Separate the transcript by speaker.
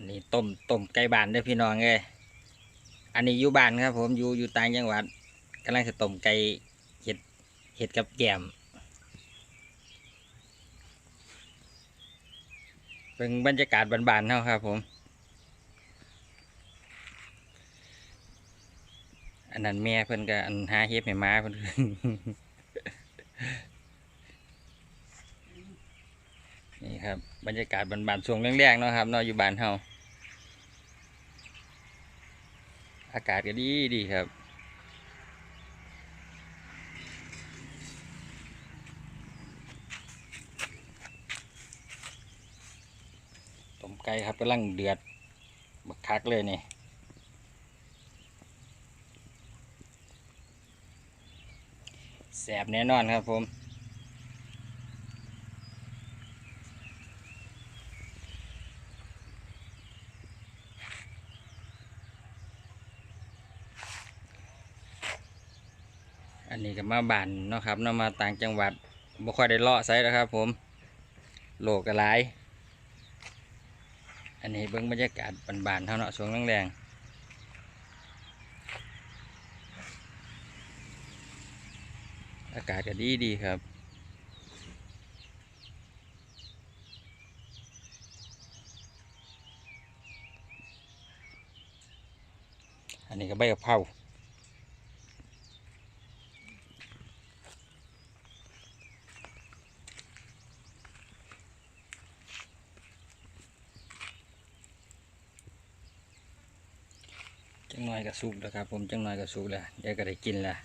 Speaker 1: อันนี้ต้มต้มไก่บ้านเด้อพี่น้องเอ้ยอันนี้อยู่บ้านครับ ผมอยู่อยู่ต่างจังหวัดกำลังจะต้มไก่เห็ดเห็ดกับแกมเป็นบรรยากาศบานๆเท่าครับ ผม อันนั้นแม่เพิ่นก็อันหาเห็ดให้หมาเพิ่นนี่ครับบรรยากาศบานๆช่วงแรงๆเนาะครับเนาะอยู่บ้านเฮา อากาศก็ดีดีครับ ต้มไก่ครับกำลังเดือดบักคักเลยนี่แสบแน่นอนครับผม อันนี้ก็มาบานเนาะครับเนามาต่างจังหวัดบ่ค่อยได้เลาะไสแล้วครับ ผมโลกกระไรอันนี้เบิ่งบรรยากาศบานๆเท่าเนาะช่วงแรงๆอากาศก็ดีดีๆครับ อันนี้ก็ใบกะเพรา จังหน่อยก็สุกแล้วครับ ผมจังหน่อยก็สุกแล้วเดี๋ยวก็ได้กินแล้ว